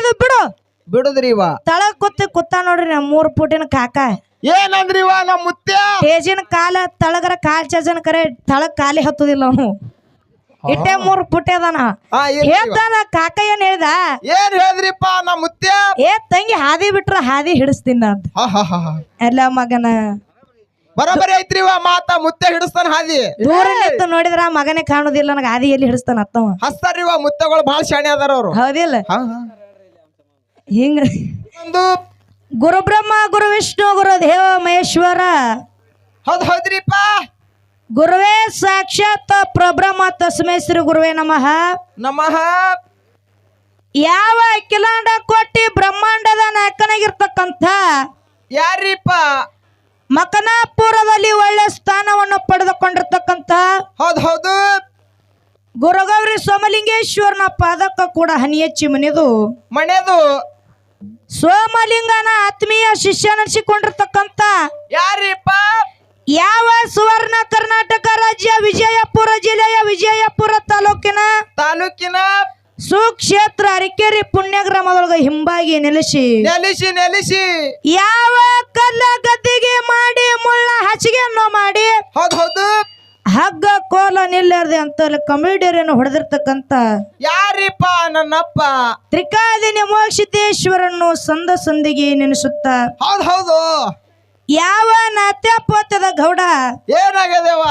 ಇದು ಬಿಡು. ಬಿಡುದ್ರಿ ಇವ ತಳ ಕುತ್ತ ಕುತ್ತ ನೋಡ್ರಿ ನಮ್ ಮೂರ್ ಪುಟಿನ ಕಾಕ. ಏನಂದ್ರಿ ಇವ ನಮ್ಮ ಮುತ್ಯ ಟೇಜಿನ ಕಾಲ ತಳಗರ ಕಾಲ್ ಚಜನ್ ಕರೆ ತಳಗ್ ಕಾಲಿ ಹತ್ತುದಿಲ್ಲ ಅವನು. ಇಟ್ಟೆ ಮೂರ್ ಪುಟ್ಟಿ ಅದಾನ. ಇವ. ಹೇಳ್ತಾನ ಕಾಕ ಏನ್ ಹೇಳ್ದ? ಏನ್ ಹೇಳಿದ್ರಿಪ್ಪ ನಮ್ಮ ಮುತ್ಯ ಏ ತಂಗಿ ಹಾದಿ ಬಿಟ್ರ ಹಾದಿ ಹಿಡಿಸ್ತೀನಿ ಅಂತ ಹಾ ಹಾ ಹಾ ಹಾ. ಎಲ್ಲ ಮಗನ. ಬರೋಬ್ಬರಿ ಐತ್ರಿ ಇವ ಮಾತ ಮುತ್ಯ ಹಿಡಿಸ್ತಾನ ಹಾದಿ? ದೂರ ನಿಂತು ನೋಡಿದ್ರ ಆ ಮಗನೇ ಕಾಣುದಿಲ್ಲ ನನಗ ಹಾದಿ ಎಲ್ಲಿ ಹಿಡಿಸ್ತಾನ ಅತ್ತವ. ಹಸ್ತಾರ್ರಿ ಇವ ಮುತ್ಯಗಳು ಬಹಳ ಶಾಣೆ ಅದಾರ ಅವ್ರು. ಹೌದಿಲ್ಲ? ಹಾ ಹಾ. ಹಿಂಗ ಒಂದು. ಗುರು ಬ್ರಹ್ಮ ಗುರು ವಿಷ್ಣು ಗುರು ದೇವ ಮಹೇಶ್ವರ. ಹೌದು ಹೌದ್ರಿಪ್ಪ. ಗುರುವೇ ಸಾಕ್ಷಾತ್ ಪ್ರಬ್ರಹ್ಮ ತಸ್ಮೈ ಶ್ರೀ ಗುರುವೇ ನಮಃ. ನಮಃ. ಯಾವ ಅಖಿಲಾಂಡ ಕೋಟಿ ಬ್ರಹ್ಮಾಂಡದ ನಾಯಕನಾಗಿರ್ತಕ್ಕಂಥ ಯಾರಿಪ್ಪ? ಮಕನಾಪುರದಲ್ಲಿ ಒಳ್ಳೆ ಸ್ಥಾನವನ್ನು ಪಡೆದುಕೊಂಡಿರ್ತಕ್ಕಂಥ ಹೌದು ಹೌದು. ಗುರುಗೌರಿ ಸೋಮಲಿಂಗೇಶ್ವರನ ಪಾದಕ್ಕ ಕೂಡ ಹನಿಯಚ್ಚಿ ಮನೆದು ಮನೆದು. ಸೋಮಲಿಂಗನ ಆತ್ಮೀಯ ಶಿಷ್ಯ ನಡೆಸಿಕೊಂಡಿರ್ತಕ್ಕಂಥ ಯಾರಿಪ್ಪ? ಯಾವ ಸುವರ್ಣ ಕರ್ನಾಟಕ ರಾಜ್ಯ ವಿಜಯಪುರ ಜಿಲ್ಲೆಯ ವಿಜಯಪುರ ತಾಲೂಕಿನ ತಾಲೂಕಿನ ಸುಕ್ಷೇತ್ರ ಅರಿಕೆರೆ ಪುಣ್ಯ ಗ್ರಾಮದೊಳಗೆ ಹಿಂಬಾಗಿ ನೆಲೆಸಿ ನೆಲೆಸಿ ನೆಲೆಸಿ. ಯಾವ ಕಲ್ಲ ಗದ್ದಿಗೆ ಮಾಡಿ ಮುಳ್ಳ ಹಸಿಗೆಯನ್ನು ಮಾಡಿ ಹೌದು ಹೌದು. ಹಗ್ಗ ಕೋಲ ನಿಲ್ಲರ್ದೆ ಅಂತ ಕಮಿಡಿಯರನ್ನು ಹೊಡೆದಿರ್ತಕ್ಕಂತ ಯಾರಿಪ್ಪ ನನ್ನಪ್ಪ? ತ್ರಿಕಾದಿನಿ ಮೋಕ್ಷಿತೇಶ್ವರನ್ನು ಸಂದ ಸಂದಿಗೆ ನೆನೆಸುತ್ತ. ಹೌದ್ ಹೌದು. ಯಾವ ನಾತ್ಯಪೋತದ ಗೌಡ? ಏನಾಗ್ಯದೇವ?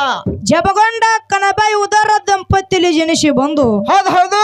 ಜಬಗೊಂಡ ಕನಬಾಯಿ ಉದರ ದಂಪತಿಲಿ ಜನಿಸಿ ಬಂದು ಹೌದು ಹೌದು.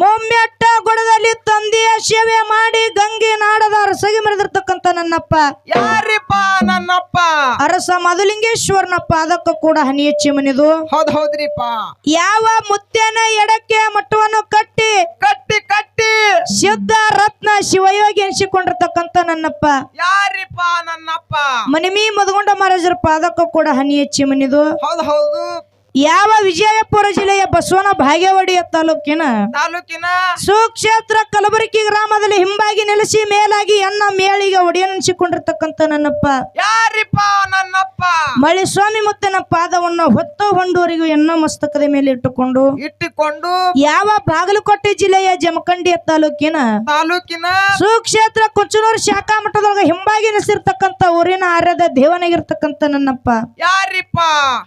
ಮೊಮ್ಮೆಟ್ಟ ಗುಡದಲ್ಲಿ ತಂದೆಯ ಸೇವೆ ಮಾಡಿ ಗಂಗೆ ನಾಡದ ಸಗಿ ಮರೆದಿರ್ತಕ್ಕಂತ ನನ್ನಪ್ಪ. ಯಾರಿಪ್ಪ ನನ್ನಪ್ಪ ಅರಸ ಮಧುಲಿಂಗೇಶ್ವರನ ಪಾದಕ್ಕ ಕೂಡ ಹನಿ ಹೆಚ್ಚಿ ಮನಿದು. ಹೌದ್ ಹೌದ್ರಿಪ್ಪ. ಯಾವ ಮುತ್ತೇನ ಎಡಕ್ಕೆ ಮಟ್ಟವನ್ನು ಕಟ್ಟಿ. ಕಟ್ಟಿ ಕಟ್ಟಿ. ಶುದ್ಧ ರತ್ನ ಶಿವಯೋಗಿ ಎನಿಸಿಕೊಂಡಿರ್ತಕ್ಕಂತ ನನ್ನಪ್ಪ. ಯಾರಿಪ್ಪ ನನ್ನಪ್ಪ? ಮನಿಮಿ ಮದಗೊಂಡ ಮಹಾರಾಜರ ಪಾದಕ್ಕೂ ಕೂಡ ಹನಿ ಹೆಚ್ಚಿ ಮನಿದು. ಹೌದ್ ಹೌದು. ಯಾವ ವಿಜಯಪುರ ಜಿಲ್ಲೆಯ ಬಸವನ ಭಾಗ್ಯವಾಡಿಯ ತಾಲೂಕಿನ ತಾಲೂಕಿನ ಸುಕ್ಷೇತ್ರ ಕಲಬುರಗಿ ಗ್ರಾಮದಲ್ಲಿ ಹಿಂಬಾಗಿ ನೆಲೆಸಿ ಮೇಲಾಗಿ ಎನ್ನ ಮೇಳಿಗೆ ಒಡೆಯನಿಸಿಕೊಂಡಿರ್ತಕ್ಕಂಥ ನನ್ನಪ್ಪ. ಯಾರಿಪ್ಪ ನನ್ನಪ್ಪ? ಮಳೆ ಸ್ವಾಮಿ ಮುತ್ತನ ಪಾದವನ್ನು ಹೊತ್ತು ಹೊಂಡೂರಿಗೂ ಎನ್ನ ಮಸ್ತಕದ ಮೇಲೆ ಇಟ್ಟುಕೊಂಡು ಇಟ್ಟುಕೊಂಡು ಯಾವ ಬಾಗಲಕೋಟೆ ಜಿಲ್ಲೆಯ ಜಮಖಂಡಿಯ ತಾಲೂಕಿನ ತಾಲೂಕಿನ ಸುಕ್ಷೇತ್ರ ಕೊಚ್ಚನೂರು ಶಾಖಾ ಮಠದೊಳಗೆ ಹಿಂಬಾಗಿ ನೆಲೆಸಿರ್ತಕ್ಕಂಥ ಊರಿನ ಆರ್ಯದ ದೇವನಾಗಿರ್ತಕ್ಕಂಥ ನನ್ನಪ್ಪ. ಯಾರಿಪ್ಪ?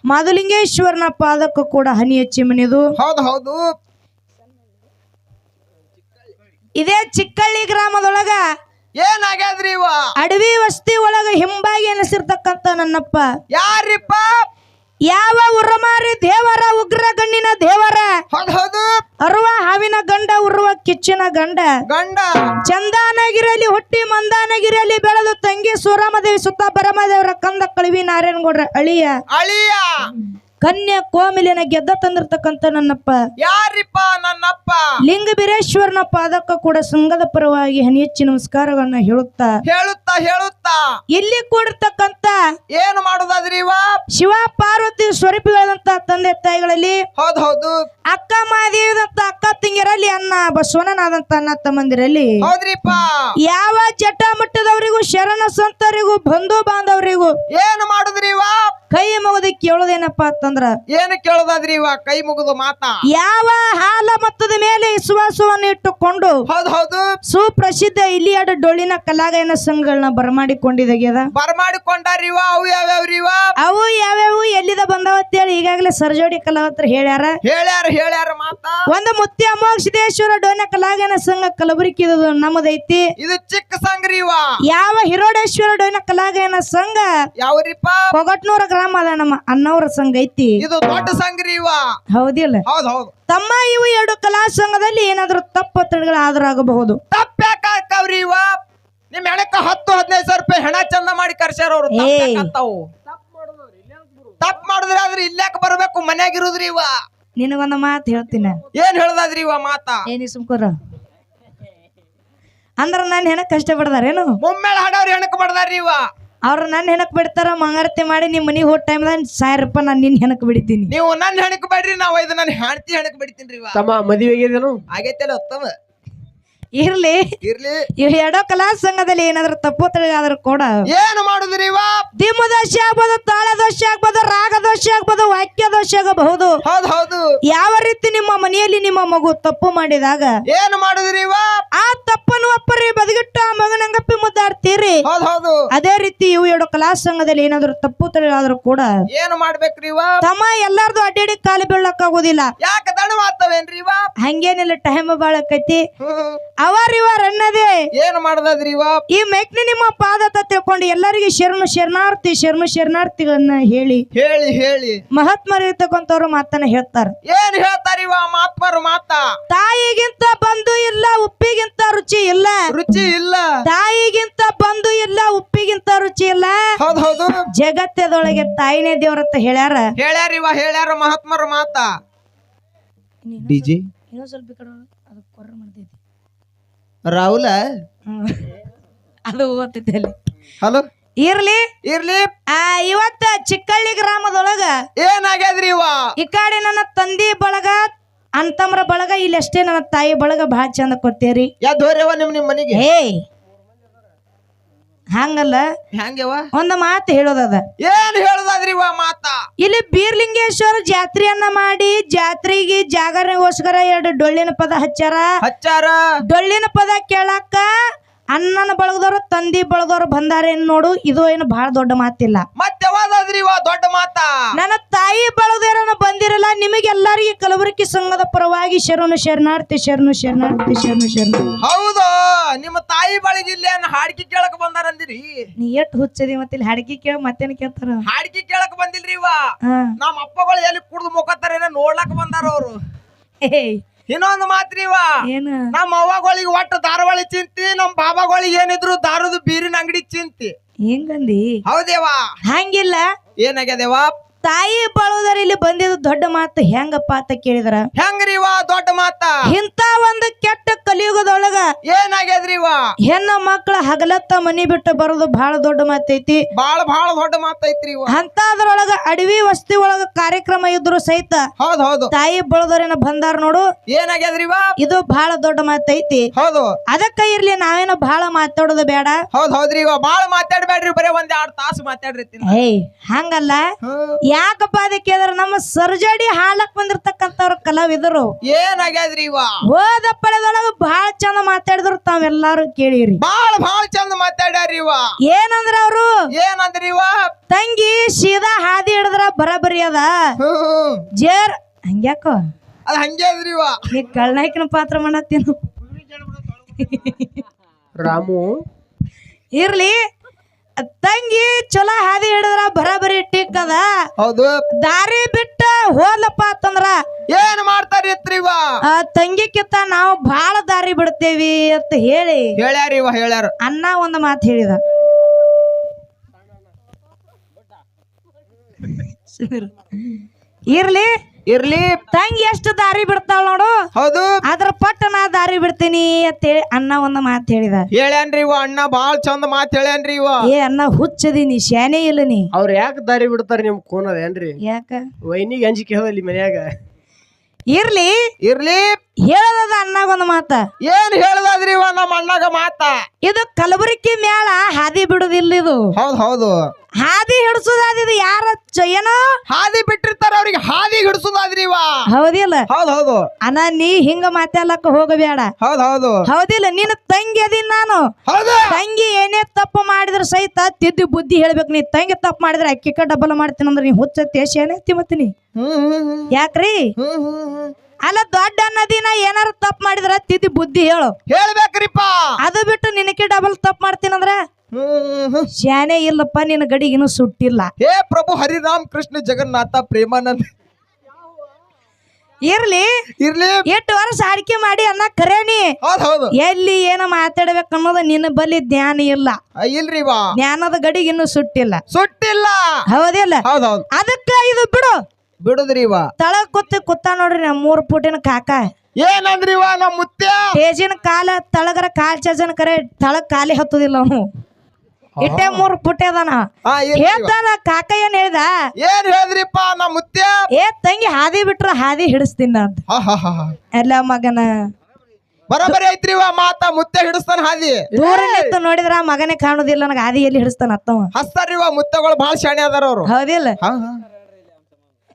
ಮಾಧುಲಿಂಗೇಶ್ವರನ ಪಾದಕ್ಕೂ ಕೂಡ ಹನಿ ಹಚ್ಚಿ ಮನಿದು. ಹೌದು ಹೌದು. ಇದೇ ಚಿಕ್ಕಳ್ಳಿ ಗ್ರಾಮದೊಳಗ ಏನಾಗ್ಯಾದ್ರಿ ಇವ? ಅಡವಿ ವಸ್ತಿ ಒಳಗ ಹಿಂಬಾಗಿ ಎನಿಸಿರ್ತಕ್ಕಂತ ನನ್ನಪ್ಪ. ಯಾರಿಪ್ಪ? ಯಾವ ಉರಮಾರಿ ದೇವರ ಉಗ್ರ ಗಣ್ಣಿನ ದೇವರ? ಹೌದು ಹೌದು. ಅರುವ ಹಾವಿನ ಗಂಡ ಉರುವ ಕಿಚ್ಚಿನ ಗಂಡ. ಗಂಡ. ಚಂದಾನಗಿರಲಿ ಹುಟ್ಟಿ ಮಂದಾನಗಿರಲಿ ಬೆಳೆದು ತಂಗಿ ಸೂರಮದೇವಿ ಸುತ್ತ ಬರಮದೇವರ ಕಂದ ಕಳಿವಿ ನಾರಾಯಣಗೌಡ್ರ ಅಳಿಯ. ಅಳಿಯ. ಕನ್ಯಾ ಕೋಮಿಲಿನ ಗೆದ್ದ ತಂದಿರತಕ್ಕಂತ ನನ್ನಪ್ಪ. ಯಾರಿಪ್ಪ ನನ್ನಪ್ಪ? ಲಿಂಗ ಬೀರೇಶ್ವರನ ಪಾದಕ್ಕ ಕೂಡ ಸಂಘದ ಪರವಾಗಿ ಹೆಚ್ಚಿನ ನಮಸ್ಕಾರಗಳನ್ನ ಹೇಳುತ್ತಾ ಹೇಳುತ್ತಾ ಹೇಳುತ್ತಾ? ಇಲ್ಲಿ ಕೂಡಿರ್ತಕ್ಕಂತ ಏನು ಮಾಡುದಾದ್ರಿ ಇವ? ಶಿವ ಪಾರ್ವತಿ ಸ್ವರೂಪಿಗಳಂತ ತಂದೆ ತಾಯಿಗಳಲ್ಲಿ ಹೌದ್ ಹೌದು. ಅಕ್ಕ ಮಾದೇವಿದಂತ ಅಕ್ಕ ತಿಂಗರಲ್ಲಿ ಅನ್ನ ಬಸವಣ್ಣನಾದಂತ ಅನ್ನ ತಮ್ಮಂದಿರಲ್ಲಿ ಹೌದ್ರಿಪ್ಪ. ಯಾವ ಜಟ ಮಟ್ಟದವರಿಗೂ ಶರಣ ಸಂತರಿಗೂ ಬಂಧು ಬಾಂಧವರಿಗೂ ಏನು ಮಾಡುದ್ರಿ ಇವ? ಕೈ ಮುಗಿದು ಕೇಳೋದೇನಪ್ಪ ಅಂತಂದ್ರ ಏನು ಕೇಳುದಾದ್ರಿ ಇವ? ಕೈ ಮುಗಿದು ಮಾತಾ? ಯಾವ ಹಾಲ ಮತ್ತದ ಮೇಲೆ ವಿಶ್ವಾಸವನ್ನು ಇಟ್ಟುಕೊಂಡು ಹೌದ್ ಹೌದು. ಸುಪ್ರಸಿದ್ಧ ಇಲಿಯಾಡ ಡೊಳ್ಳಿನ ಕಲಾಗಾಯನ ಸಂಘಗಳನ್ನ ಬರಮಾಡಿಕೊಂಡಿದ್ದಾಗ್ಯದ? ಬರಮಾಡಿಕೊಂಡಾರಿ ಇವ ಅವು ಯಾವ್ಯಾವ್ರಿ ಇವ ಅವು ಯಾವ್ಯಾವು ಎಲ್ಲಿದ ಬಂದಾವ ಅಂತೇಳಿ ಈಗಾಗಲೇ ಸರ್ಜೋಡಿ ಕಲಾವತ್ರ ಹೇಳ್ಯಾರ. ಹೇಳ್ಯಾರ ಹೇಳ್ಯಾರ ಮಾತಾ. ಒಂದು ಮುತ್ಯ ಮೋಕ್ಷದೇಶ್ವರ ಡೋನ ಕಲಾಗನ ಸಂಘ ಕಲಬುರಗಿ ಇದು ನಮ್ಮದೈತಿ. ಇದು ಚಿಕ್ಕ ಸಂಘ ಇವ. ಯಾವ ಹಿರೋಡೇಶ್ವರ ಡೋನ ಕಲಾಗನ ಸಂಘ? ಯಾವ್ರಿಪ್ಪ? ಕೊಗಟ್ನೂರ ಗ್ರಾಮ ಅದ ನಮ್ಮ ಅನ್ನವರ ಸಂಘ ಐತಿ. ಇದು ದೊಡ್ಡ ಸಂಘ ಇವ. ಹೌದಿಲ್ಲ? ಹೌದ್ ಹೌದು. ತಮ್ಮ ಇವು ಎರಡು ಕಲಾ ಸಂಘದಲ್ಲಿ ಏನಾದ್ರೂ ಆಗಬಹುದು. ಆದರಾಗಬಹುದು ತಪ್ಪ್ಯಾಕವ್ರಿ ಇವ. ನಿಮ್ ಹೆಣಕ್ಕ ಹತ್ತು ಹದಿನೈದು ಸಾವಿರ ರೂಪಾಯಿ ಹೆಣ ಚಂದ ಮಾಡಿ ಕರ್ಸ್ಯಾರ ಅವ್ರು. ತಪ್ಪ ಮಾಡಿದ್ರೆ ಆದ್ರೆ ಇಲ್ಯಾಕ ಬರ್ಬೇಕು? ಮನ್ಯಾಗ ಇರುದ್ರಿ ಇವ. ನಿನಗೊಂದು ಮಾತು ಹೇಳ್ತೀನಿ. ಏನ್ ಹೇಳ್ದಾದ್ರಿ ಇವ ಮಾತಾ? ಏನಿ ಸುಮ್ಕೋರ. ಅಂದ್ರ ನನ್ ಹೆಣಕ್ ಕಷ್ಟಪಡ್ದಾರೇನು ಹಣ ಹಾಡವ್ರಿ ಹೆಣಕ್ ಬಡ್ದಾರ್ರಿ ಇವ. ಅವ್ರ ನನ್ನ ಹೆಣಕ್ ಬಿಡ್ತಾರ ಮಂಗಾರತಿ ಮಾಡಿ ನಿಮ್ಮ ಮನಿ ಹೋದ ಟೈಮ್ ಸಾವಿರ ರೂಪಾಯಿ ನಾನು ನಿನ್ನ ಹೆಣಕ್ ಬಿಡ್ತೀನಿ ನೀವು ನನ್ ಹೆಣಕ್ ಬೇಡ್ರಿ ನಾವ್ ಇದು ನನ್ನ ಹೆಣ್ತಿ ಹೆಣಕ್ ಬಿಡ್ತೀನಿ ಇವ. ತಮ್ಮ ಮದುವೆ ಆಗಿದೇನು ಆಗೈತಲ್ಲ ಉತ್ತಮ. ಇರ್ಲಿ. ಇರ್ಲಿ. ಎಡೋ ಕಲಾ ಸಂಘದಲ್ಲಿ ಏನಾದ್ರೂ ತಪ್ಪು ತಡೆಯಾದ್ರೂ ಕೂಡ. ಏನು ಮಾಡುದ್ರಿ ದಿಮ್ಮ ದೋಷ ಆಗ್ಬೋದು ತಾಳ ದೋಷ ಆಗ್ಬೋದು ರಾಗ ದೋಷ ಆಗ್ಬೋದು ವಾಕ್ಯ ದೋಷ ಆಗಬಹುದು. ಹೌದು ಯಾವ ರೀತಿ ನಿಮ್ಮ ಮನೆಯಲ್ಲಿ ನಿಮ್ಮ ಮಗು ತಪ್ಪು ಮಾಡಿದಾಗ? ಏನು ಮಾಡುದ್ರಿ ಆ ತಪ್ಪನ್ನು ಒಪ್ಪರಿ ಬದುಗಿಟ್ಟು ಆ ಮಗನಂಗಪ್ಪಿ ಮುದ್ದಾಡ್ತೀರಿ. ಅದೇ ರೀತಿ ಇವು ಎರಡು ಕಲಾ ಸಂಘದಲ್ಲಿ ಏನಾದ್ರೂ ತಪ್ಪು ತಡೆಯಾದ್ರೂ ಕೂಡ. ಏನು ಮಾಡ್ಬೇಕ್ರಿ ತಮ್ಮ ಎಲ್ಲಾರ್ದು ಅಡ್ಡಾಡಿ ಕಾಲು ಬೀಳಕ್ಕಾಗೋದಿಲ್ಲ ಯಾಕೆ ಯಾಕ ಹಂಗೇನಿಲ್ಲ ಟೈಮ್ ಬಾಳಕೈತಿ. ಅವರ್ ಏನು ಅನ್ನದೇ. ಏನ್ ಮಾಡದ್ರಿ ಇವ? ಈ ಮೆಕ್ನಿ ನಿಮ್ಮ ಪಾದ ತಿಳ್ಕೊಂಡು ಎಲ್ಲರಿಗೆ ಶರಣು ಶರಣಾರ್ಥಿ ಶರಣು ಶರಣಾರ್ಥಿಗಳನ್ನ ಹೇಳಿ. ಹೇಳಿ ಹೇಳಿ. ಮಹಾತ್ಮರು ಇರ್ತಕ್ಕಂಥವ್ರು ಮಾತನ್ನ ಹೇಳ್ತಾರ. ಏನ್ ಹೇಳ್ತಾರಿ ಇವ ಮಹಾತ್ಮರು ಮಾತ? ತಾಯಿಗಿಂತ ಬಂಧು ಇಲ್ಲ ಉಪ್ಪಿಗಿಂತ ರುಚಿ ಇಲ್ಲ. ರುಚಿ ಇಲ್ಲ. ತಾಯಿಗಿಂತ ಬಂದು ಇಲ್ಲ ಉಪ್ಪಿಗಿಂತ ರುಚಿ ಇಲ್ಲ. ಹೌದೌದು ಹೌದು. ಜಗತ್ತದೊಳಗೆ ತಾಯಿನೇ ದೇವ್ರತ್ತ ಹೇಳ್ಯಾರ. ಹೇಳ್ಯಾರ ಇವ ಹೇಳ್ಯಾರ ಮಹಾತ್ಮರು ಮಾತಾ. ಡಿಜಿ ಇನ್ನೊಂದ್ ಸ್ವಲ್ಪ ಈ ಕಡೆ ಹೋಗು. ರಾಹುಲ? ಅದು ಅಲ್ಲಿ. ಹಲೋ? ಇರ್ಲಿ. ಇರ್ಲಿ. ಆ ಇವತ್ತ ಚಿಕ್ಕಳ್ಳಿ ಗ್ರಾಮದೊಳಗ ಏನಾಗ್ಯದ್ರಿ ಇವ? ಈ ಕಡೆ ನನ್ನ ತಂದಿ ಬಳಗ ಅಂತಮ್ರ ಬಳಗ ಇಲ್ಲಷ್ಟೇ ನನ್ನ ತಾಯಿ ಬಳಗ ಬಹಳ ಚಂದ ಕೊಡ್ತೇರಿ. ಯಾವ್ದು ದೋರ್ಯವ ನಿಮ್ ನಿಮ್ ಮನೆಗೆ? ಹೇ ಹಂಗಲ್ಲ ಹೆಂಗವ ಒಂದು ಮಾತು ಹೇಳೋದದ. ಏನ್ ಹೇಳೋದ್ರಿ ಮಾತ? ಇಲ್ಲಿ ಬೀರ್ಲಿಂಗೇಶ್ವರ ಜಾತ್ರೆಯನ್ನ ಮಾಡಿ ಜಾತ್ರೆಗೆ ಜಾಗರಣೆಗೋಸ್ಕರ ಎರಡು ಡೊಳ್ಳಿನ ಪದ ಹಚ್ಚಾರ. ಹಚ್ಚಾರ? ಡೊಳ್ಳಿನ ಪದ ಕೇಳಾಕ ಅಣ್ಣನ ಬಳಗದವ್ರು ತಂದಿ ಬಳಗದವ್ರು ಬಂದಾರೇನ್ ನೋಡು ಇದು ಏನು ಬಹಳ ದೊಡ್ಡ ಮಾತಿಲ್ಲ. ಮತ್ತೆ ಯಾವ್ದಾದ್ರಿ ಇವ ದೊಡ್ಡ ಮಾತ? ನನ್ನ ತಾಯಿ ಬಳಗದೇರನ ಬಂದಿರಲ್ಲ ನಿಮಗೆಲ್ಲರಿಗೆ ಕಲಬುರಗಿ ಸಂಘದ ಪರವಾಗಿ ಶರಣು ಶರಣಾರ್ಥಿ ಶರಣು ಶರಣಾರ್ಥಿ ಶರಣು ಶರಣ. ಹೌದು ನಿಮ್ಮ ತಾಯಿ ಬಳಗಿಲ್ಲ ಇಲ್ಲಿ ಏನ್ ಹಾಡ್ಕಿ ಕೇಳಕ್ ಬಂದಾರಂದಿರಿ? ನೀ ಎಷ್ಟು ಹುಚ್ಚದಿ ಮತ್ತೆ ಇಲ್ಲಿ ಹಡಗಿ ಕೇಳ ಮತ್ತೇನ್ ಕೇಳ್ತಾರ? ಹಾಡಿಕೆ ಕೇಳಕ್ ಬಂದಿಲ್ರಿ ಇವ? ಹಾ. ನಮ್ಮ ಅಪ್ಪಗಳು ಎಲ್ಲಿ ಕುಡ್ದು ಮುಖತ್ತಾರೇನ ನೋಡ್ಲಕ್ ಬಂದಾರ ಅವ್ರು. ಏಯ್ ಇನ್ನೊಂದು ಮಾತ್ರಿವ. ಏನ? ನಮ್ಮ ಅವ್ವಗಳಿಗೆ ಒಟ್ಟು ಧಾರವಾಳಿ ಚಿಂತಿ ನಮ್ಮ ಬಾಬಾಗಳಿಗೆ ಏನಿದ್ರು ದಾರದ ಬೀರಿನ ಅಂಗಡಿ ಚಿಂತಿ. ಹೆಂಗಂದಿ? ಹೌದೇವಾ? ಹಂಗಿಲ್ಲ. ಏನಾಗ್ಯದೇವಾ? ತಾಯಿ ಬಾಳೋದರ ಇಲ್ಲಿ ಬಂದಿದ್ದು ದೊಡ್ಡ ಮಾತು. ಹೆಂಗಪ್ಪ ಅಂತ ಕೇಳಿದ್ರ. ಹೆಂಗ್ರಿ ಇವ ದೊಡ್ಡ ಮಾತ? ಇಂತ ಒಂದು ಕೆಟ್ಟ ಕಲಿಯುಗದೊಳಗ ಏನಾಗ್ಯದ್ರಿ ವಾ ಹೆಣ್ಣ ಮಕ್ಕಳ ಹಗಲತ್ತ ಮನಿ ಬಿಟ್ಟು ಬರೋದು ಬಹಳ ದೊಡ್ಡ ಮಾತೈತಿ. ಬಾಳ ಬಾಳ ದೊಡ್ಡ ಮಾತೈತ್ರಿ ಅಂತ ಅಂತದ್ರೊಳಗ ಅಡವಿ ವಸ್ತಿ ಒಳಗ ಕಾರ್ಯಕ್ರಮ ಇದ್ರು ಸಹಿತ ಹೌದ್ ಹೌದು. ತಾಯಿ ಬಳದೋರೇನ ಬಂದಾರ ನೋಡು. ಏನಾಗ್ಯದ್ರಿ ಇದು ಬಹಳ ದೊಡ್ಡ ಮಾತೈತಿ. ಹೌದು. ಅದಕ್ಕ ಇರ್ಲಿ ನಾವೇನ ಬಹಳ ಮಾತಾಡೋದು ಬೇಡ. ಹೌದ್ ಹೌದ್ರಿ ಬಹಳ ಬಾಳ ಮಾತಾಡ್ಬೇಡ್ರಿ. ಬರೇ ಒಂದ್ ಎರಡ್ ತಾಸು ಮಾತಾಡ್ರಿ ಏಯ್ ಹಂಗಲ್ಲ. ಯಾಕಪ್ಪ ಅದಕ್ಕೆ ಕೇಳಿದ್ರೆ ನಮ್ಮ ಸರ್ಜಡಿ ಹಾಳಕ್ ಬಂದಿರ್ತಕ್ಕಂಥವ್ರ ಕಲಾವಿದರು. ಏನಾಗ್ಯಾದ್ರಿ ಇವ? ಹೋದ ಪಡೆದೊಳಗ ಬಹಳ ಚಂದ ಮಾತಾಡಿದ್ರು ತಾವೆಲ್ಲಾರು ಕೇಳಿರಿ. ಬಾಳ ಬಾಳ ಚಂದ ಮಾತಾಡ್ಯಾರಿ ಇವ. ಏನಂದ್ರ ಅವರು? ಏನಂದ್ರಿ ಇವ? ತಂಗಿ ಸೀದಾ ಹಾದಿ ಹಿಡಿದ್ರ ಬರಬರಿ ಅದ. ಜೇರ್ ಹಂಗ್ಯಾಕೋ? ಅದ ಹಂಗೆ ಅದ್ರಿ ಇವ? ಈ ಕಳ್ನಾಯ್ಕನ ಪಾತ್ರ ಮಾಡತ್ತೇನು? ರಾಮು. ಇರ್ಲಿ. ತಂಗಿ ಚಲೋ ಹಾದಿ ಹಿಡಿದ್ರ ಬರಾಬರಿ ಟಿಕ್ ಅದ. ಹೌದು. ದಾರಿ ಬಿಟ್ಟ ಹೋದ್ಲಪ್ಪ ಅಂತಂದ್ರ ಏನ್ ಮಾಡ್ತಾರಿ ಆ ತಂಗಿಕ್ಕಿಂತ ನಾವು ಬಾಳ ದಾರಿ ಬಿಡ್ತೇವಿ ಅಂತ ಹೇಳಿ ಹೇಳ್ಯಾರ ಇವ ಹೇಳ್ಯಾರ. ಅನ್ನ ಒಂದು ಮಾತು ಹೇಳಿದ. ಇರ್ಲಿ. ಇರ್ಲಿ. ತಂಗಿ ಎಷ್ಟು ದಾರಿ ಬಿಡ್ತಾಳ ನೋಡು. ಹೌದು. ಅದ್ರ ಪಟ್ಟ ನಾ ದಾರಿ ಬಿಡ್ತೀನಿ ಅಂತ ಹೇಳಿ ಅಣ್ಣ ಒಂದು ಮಾತು ಹೇಳಿದ ಹೇಳ್ಯಾನ್ರಿ ಇವ ಅಣ್ಣ ಬಾಳ ಚಂದ ಮಾತು ಹೇಳ್ಯಾನ್ರಿ ಇವ. ಏ ಅಣ್ಣ ಹುಚ್ಚದೀನಿ ನೀ ಶಾನೆ ಇಲ್ಲ ನೀ. ಅವ್ರ ಯಾಕೆ ದಾರಿ ಬಿಡ್ತಾರ ನಿಮ್ ಕೋನದ ಏನ್ರಿ? ಯಾಕ? ವೈನಿಗೆ ಅಂಜಿಕೆ ಹೇಳಲಿ ಮನ್ಯಾಗ. ಇರ್ಲಿ. ಇರ್ಲಿ. ಹೇಳದ ಅಣ್ಣಗೊಂದು ಮಾತ. ಏನ್ ಹೇಳ್ದದ್ರಿ ಇವ ನಮ್ಮ ಅಣ್ಣಗ ಮಾತ? ಇದು ಕಲಬುರಗಿ ಮೇಳ ಹಾದಿ ಬಿಡುದಿಲ್ಲ ಇದು. ಹೌದು ಹೌದು. ಹಾದಿ ಹಿಡ್ಸುದಾದ ಇದು ಯಾರ ಚ- ಏನೋ? ಹಾದಿ ಬಿಟ್ಟಿರ್ತಾರ ಅವ್ರಿಗೆ ಹಾದಿ ಹಿಡಿಸೋದಾದ್ರಿ ಇವ. ಹೌದಿಲ್ಲ? ಹೌದ್ ಹೌದು. ಅಣ್ಣ ನೀ ಹಿಂಗ ಮಾತಾಡ್ಲಕ್ಕ ಹೋಗಬೇಡ. ಹೌದ್ ಹೌದು. ಹೌದಿಲ್ಲ? ನಿನ್ನ ತಂಗಿ ಅದೀನಿ ನಾನು. ಹೌದು. ತಂಗಿ ಏನೇ ತಪ್ಪು ಮಾಡಿದ್ರೆ ಸಹಿತ ತಿದ್ದಿ ಬುದ್ಧಿ ಹೇಳ್ಬೇಕು. ನೀ ತಂಗಿ ತಪ್ಪು ಮಾಡಿದ್ರೆ ಅಕ್ಕಿಕ ಡಬಲ್ ಮಾಡ್ತೀನಿ ಅಂದ್ರೆ ನೀ ಹುಚ್ಚ ತೇಶ ಏನೇ ಮತ್ತೆ ಹ್ಮ್ ಹ್ಮ್ ಹ್ಮ್. ಯಾಕ್ರಿ? ಹ್ಮ್ ಹ್ಮ್ ಹ್ಮ್. ಅಲ್ಲ ದೊಡ್ಡ ಅನ್ನದಿನ ಏನಾರ ತಪ್ಪು ಮಾಡಿದ್ರ ತಿದ್ದಿ ಬುದ್ಧಿ ಹೇಳು. ಹೇಳ್ಬೇಕ್ರಿಪ್ಪ. ಅದು ಬಿಟ್ಟು ನಿನಕ್ಕೆ ಡಬಲ್ ತಪ್ಪು ಮಾಡ್ತೀನಂದ್ರ. ಶಾನೆ ಇಲ್ಲಪ್ಪ ನಿನ್ನ ಗಡಿಗಿನೂ ಸುಟ್ಟಿಲ್ಲ. ಹೇ ಪ್ರಭು ಹರಿರಾಮ್ ಕೃಷ್ಣ ಜಗನ್ನಾಥ ಪ್ರೇಮಾನಂದ. ಇರ್ಲಿ. ಇರ್ಲಿ. ಎಷ್ಟು ವರ್ಷ ಅಡಿಕೆ ಮಾಡಿ ಅನ್ನ ಕರೇನಿ? ಹೌದ್ ಹೌದು. ಎಲ್ಲಿ ಏನ ಮಾತಾಡ್ಬೇಕು ಅನ್ನೋದು ನಿನ್ನ ಬಲ್ಲಿ ಜ್ಞಾನ ಇಲ್ಲ. ಆ, ಇಲ್ರಿ ಜ್ಞಾನದ ಗಡಿಗೆ ಇನ್ನೂ ಸುಟ್ಟಿಲ್ಲ. ಸುಟ್ಟಿಲ್ಲ. ಹೌದಿಲ್ಲ? ಹೌದು. ಅದಕ್ಕ ಇದು ಬಿಡು. ಬಿಡುದ್ರಿ ಇವ ತಳ ಕುತ್ತ ಕುತ್ತ ನೋಡ್ರಿ ನಮ್ ಮೂರ್ ಫುಟಿನ ಕಾಕ. ಏನಂದ್ರಿ ಇವ ನಮ್ಮ ಮುತ್ಯ ತೇಜಿನ ಕಾಲ ತಳಗರ ಕಾಲ್ ಚಜನ್ ಕರೆ ತಳ ಕಾಲಿ ಹತ್ತುದಿಲ್ಲ ಅವನು. ಇಟ್ಟೆ ಮೂರ್ ಫುಟ್ ಅದಾನ. ಹಾ. ಹೇಳ್ತಾನ ಕಾಕ ಏನ್ ಹೇಳ್ದ? ಏನ್ ಹೇಳಿದ್ರಿಪ್ಪ ನಮ್ಮ ಮುತ್ಯ ಏ ತಂಗಿ ಹಾದಿ ಬಿಟ್ರ ಹಾದಿ ಹಿಡಿಸ್ತೀನಿ ಅಂತ ಹಾ ಹಾ ಹಾ ಹಾ. ಎಲ್ಲ ಮಗನ. ಬರೋಬ್ಬರಿ ಐತ್ರಿ ಇವ ಮಾತ ಮುತ್ಯ ಹಿಡಿಸ್ತಾನ ಹಾದಿ. ದೂರ ನಿಂತು ನೋಡಿದ್ರ ಮಗನೇ ಕಾಣುದಿಲ್ಲ ನನಗ ಹಾದಿ ಎಲ್ಲಿ ಹಿಡಿಸ್ತಾನ ಅತ್ತವ. ಹಸ್ತಾರ್ರಿ ಇವ ಮುತ್ತಗಳು ಬಹಳ ಶಾಣೆ ಅದಾರ ಅವ್ರು. ಹೌದಿಲ್ಲ? ಹಾ ಹಾ.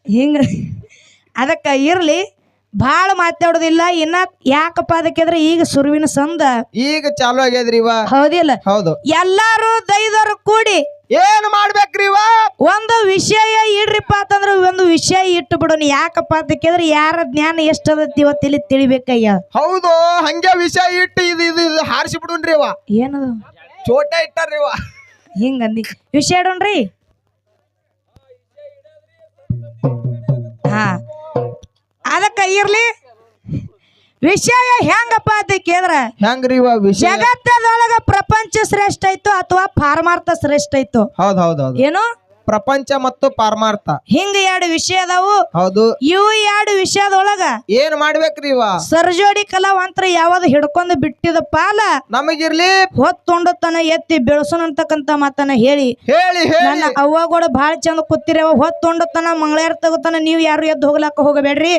ಹಿಂಗ ಅದಕ್ಕೆ ಇರ್ಲಿ ಭಾಳ ಮಾತಾಡೋದಿಲ್ಲ ಇನ್ನ ಯಾಕಪ್ಪ ಅದಕ್ಕೆ ಈಗ ಸುರುವಿನ ಸಂದ. ಈಗ ಚಾಲು ಆಗ್ಯದ್ರಿ ಇವ. ಹೌದಿಲ್ಲ? ಹೌದು. ಎಲ್ಲಾರು ದೈದರು ಕೂಡಿ ಏನ್ ಮಾಡ್ಬೇಕ್ರಿ ಇವ? ಒಂದು ವಿಷಯ ಇಡ್ರಿಪ್ಪ ಅಂತಂದ್ರೆ ಒಂದು ವಿಷಯ ಇಟ್ಟು ಬಿಡೋಣ. ಯಾಕಪ್ಪ ಅದಕ್ಕೆ ಯಾರ ಜ್ಞಾನ ಎಷ್ಟದತಿ ಇವತ್ತು ಇಲ್ಲಿ ತಿಳಿಬೇಕಯ್ಯ? ಹೌದು ಹಂಗೆ ವಿಷಯ ಇಟ್ಟು ಇದು ಇದು ಇದು ಹಾರಿಸಿ ಬಿಡೋಣ್ರಿ ಇವ. ಏನದು? ಚೋಟ ಇಟ್ಟಾರ್ರಿ ಇವ. ಹಿಂಗಂದಿ ವಿಷಯ ಇಡೋಣ್ರಿ? ಹಾ. ಅದಕ್ಕ ಇರ್ಲಿ. ವಿಷಯ ಹೆಂಗಪ್ಪ ಅಂತ ಕೇಳಿದ್ರ? ಹೆಂಗ್ರಿ ಇವ ವಿಷಯ? ಜಗತ್ತದೊಳಗ ಪ್ರಪಂಚ ಶ್ರೇಷ್ಠ ಐತೋ ಅಥವಾ ಪಾರಮಾರ್ಥ ಶ್ರೇಷ್ಠ ಐತೋ ಹೌದ್ ಹೌದ್ ಹೌದು. ಏನು? ಪ್ರಪಂಚ ಮತ್ತು ಪಾರಮಾರ್ಥ. ಹಿಂಗ ಎರಡು ವಿಷಯ ಅದಾವು. ಹೌದು. ಇವು ಎರಡು ವಿಷಯದೊಳಗ ಏನ್ ಮಾಡ್ಬೇಕ್ರಿ ಇವ? ಸರ್ಜೋಡಿ ಕಲಾವಂತರ ಯಾವ್ದು ಹಿಡ್ಕೊಂಡು ಬಿಟ್ಟಿದ ಪಾಲ ನಮಗಿರ್ಲಿ. ಹೊತ್ತೊಂಡು ತನ ಎತ್ತಿ ಬೆಳೆಸೋಣ ಅಂತಕ್ಕಂತ ಮಾತನ್ನ ಹೇಳಿ. ಹೇಳಿ ಹೇಳಿ. ನನ್ನ ಅವ್ವಗೋಡ ಭಾಳ ಚಂದ ಕೂತಿರವ ಹೊತ್ತೊಂಡು ತನ ಮಂಗಳಾರ ತಗೋತನ ನೀವು ಯಾರು ಎದ್ದು ಹೋಗ್ಲಾಕ ಹೋಗಬೇಡ್ರಿ.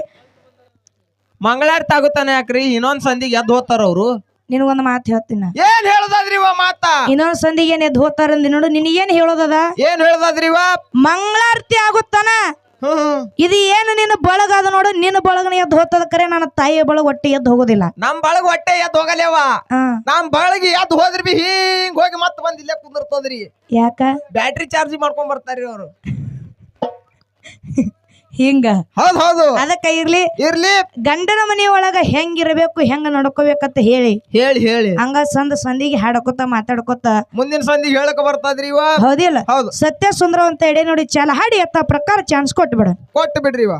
ಮಂಗಳಾರ ತಾಗುತ್ತಾನೆ ಯಾಕ್ರಿ? ಇನ್ನೊಂದ್ ಸಂದಿಗೆ ಎದ್ದು ಹೋಗ್ತಾರ ಅವ್ರು. ನಿನಗೊಂದು ಮಾತು ಹೇಳ್ತೀನಿ. ನಾ. ಏನ್ ಹೇಳದಾದ್ರಿ ಇವ ಮಾತ? ಇನ್ನೊಂದ್ ಸಂದಿಗೆ ಏನ್ ಎದ್ದು ಹೋಗ್ತಾರ ಅಂದಿ ನೋಡು ನಿನಗೇನ್ ಹೇಳೋದದ? ಏನ್ ಹೇಳದಾದ್ರಿ ಇವ ಮಂಗಳಾರತಿ ಆಗುತ್ತಾನ? ಹ್ಮ್ ಇದು ಏನು ನಿನ್ನ ಬಳಗ ಅದ ನೋಡು ನಿನ್ನ ಬಳಗನ ಎದ್ದು ಹೋಗ್ತದ ಕರೆ ನನ್ನ ತಾಯಿಯ ಬಳಗ ಒಟ್ಟೆ ಎದ್ದು ಹೋಗೋದಿಲ್ಲ. ನಮ್ ಬಳಗ ಹೊಟ್ಟೆ ಎದ್ದು ಹೋಗಲೇವ ನಮ್ ಬಳಗಿ ಎದ್ದು ಹೋದ್ರಿ ಬಿ ಹಿಂಗ್ ಹೋಗಿ ಮತ್ ಬಂದ್ ಇಲ್ಲೇ ಕುಂದಿರ್ತದ್ರಿ. ಯಾಕ? ಬ್ಯಾಟ್ರಿ ಚಾರ್ಜ್ ಮಾಡ್ಕೊಂಡ್ ಬರ್ತಾರ್ರಿ ಅವ್ರು. ಹಿಂಗ. ಹೌದ್ ಹೌದು. ಅದಕ್ಕ ಇರ್ಲಿ. ಇರ್ಲಿ. ಗಂಡನ ಮನೆ ಮನೆಯೊಳಗ ಹೆಂಗಿರ್ಬೇಕು ಹೆಂಗ ನಡ್ಕೋಬೇಕಂತ ಹೇಳಿ. ಹೇಳಿ ಹೇಳಿ. ಹಂಗ ಸಂದ ಸಂದಿಗೆ ಹಾಡಕೋತ ಮಾತಾಡ್ಕೋತ. ಮುಂದಿನ ಸಂದಿಗೆ ಹೇಳಕ ಬರ್ತದ್ರಿ ಇವ? ಹೌದಿಲ್ಲ. ಹೌದು. ಸತ್ಯ ಸುಂದರ ಅಂತ ಎಡೆ ನೋಡಿ ಚಾಲ ಹಾಡಿ ಅತ್ತ ಪ್ರಕಾರ ಚಾನ್ಸ್ ಕೊಟ್ಟು ಬಿಡ ಕೊಟ್ಟು ಬಿಡ್ರಿ ಇವ.